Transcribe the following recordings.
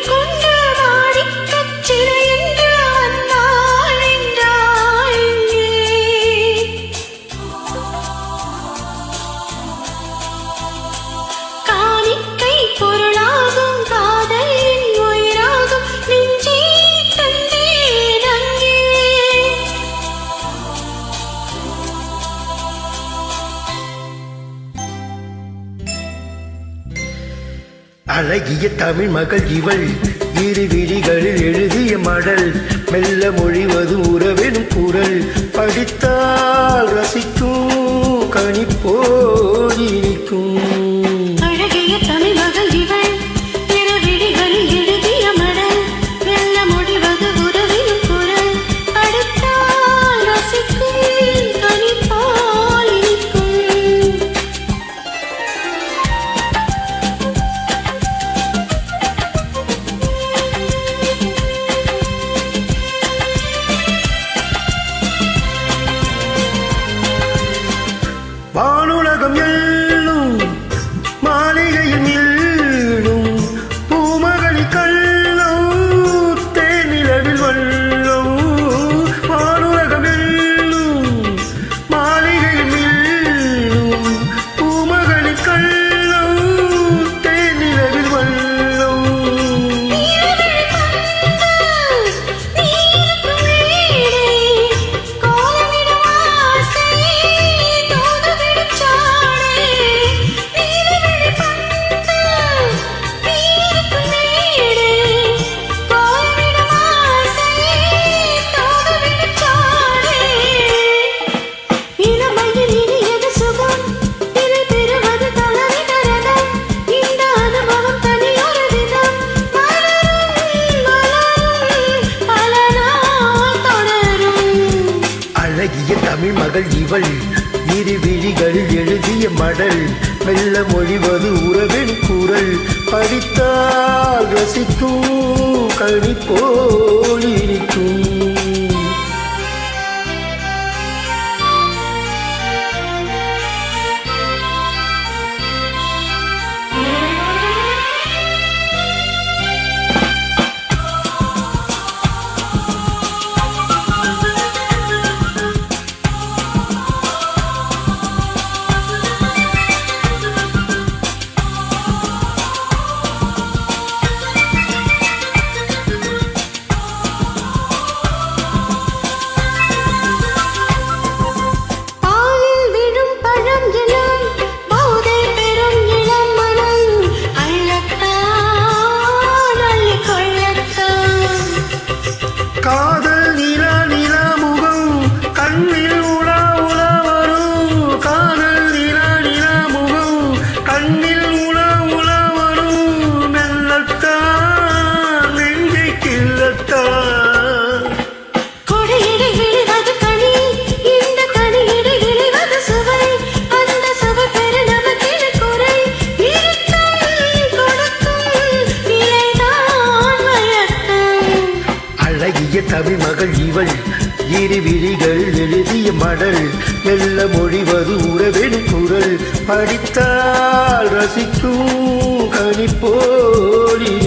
con அழகிய தமிழ் மகள் இவள். இரு விழிகளில் எழுதிய மடல். மெல்ல மொழிவது உறவெனும் குரல். படித்தால் ரசிக்கும் கணிப்போ இனிக்கும். மகள் இவள் இரு விழிகள் எழுதிய மடல் மெல்ல மொழிவது உறவின் குரல். படித்தால் ரசிக்கும் கனி போல் இனிக்கும். அழகிய மகள் இவள். இரு விழிகள் எழுதிய மடல். மெல்ல மொழிவது உறவென் குரல். படித்தால் ரசிக்கும் கனிப்போல்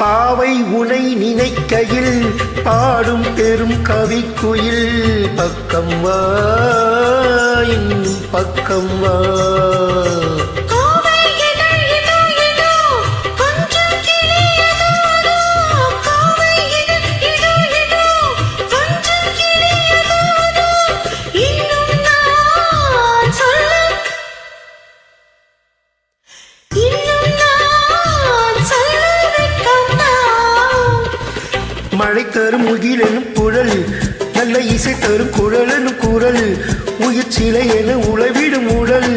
பாவை உனை நினைக்கையில் பாடும் பெரும் கவிக்குயில் பக்கம் வா இன்னும் பக்கம் வா. மழை தரும் முகிலெனும் குழல் நல்ல இசை தரும் குழலெனும் குரல் உயிர் சிலை என உழவிடும் உடல்.